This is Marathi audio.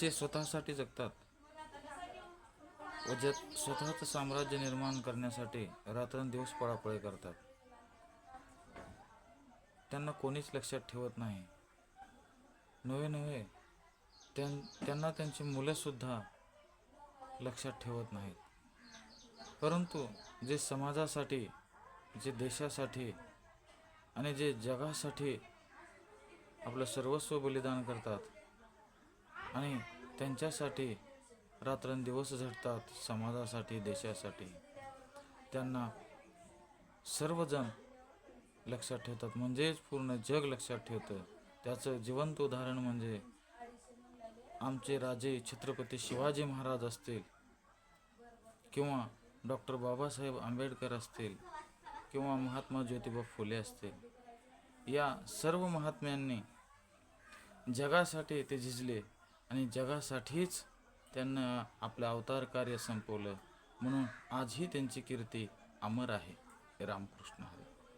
जे स्वतःसाठी जगतात. व जग स्वतःचं साम्राज्य निर्माण करण्यासाठी रात्रंदिवस पळापळी करतात. त्यांना कोणीच लक्षात ठेवत नाही. नव्हे नव्हे त्यां त्यांना त्यांची मुलंसुद्धा लक्षात ठेवत नाहीत. परंतु जे समाजासाठी जे देशासाठी आणि जे जगासाठी आपलं सर्वस्व बलिदान करतात आणि त्यांच्यासाठी रात्रंदिवस झटतात समाजासाठी देशासाठी. त्यांना सर्वजण लक्षात ठेवतात. म्हणजेच पूर्ण जग लक्षात ठेवतं. त्याचं जिवंत उदाहरण म्हणजे आमचे राजे छत्रपती शिवाजी महाराज असतील किंवा डॉक्टर बाबासाहेब आंबेडकर असतील किंवा महात्मा ज्योतिबा फुले असतील. या सर्व महात्म्यांनी जगासाठी ते झिजले. आणि जगासाठीच त्यांना आपलं अवतार कार्य संपवलं. म्हणून आजही त्यांची कीर्ती अमर आहे. रामकृष्ण हरी.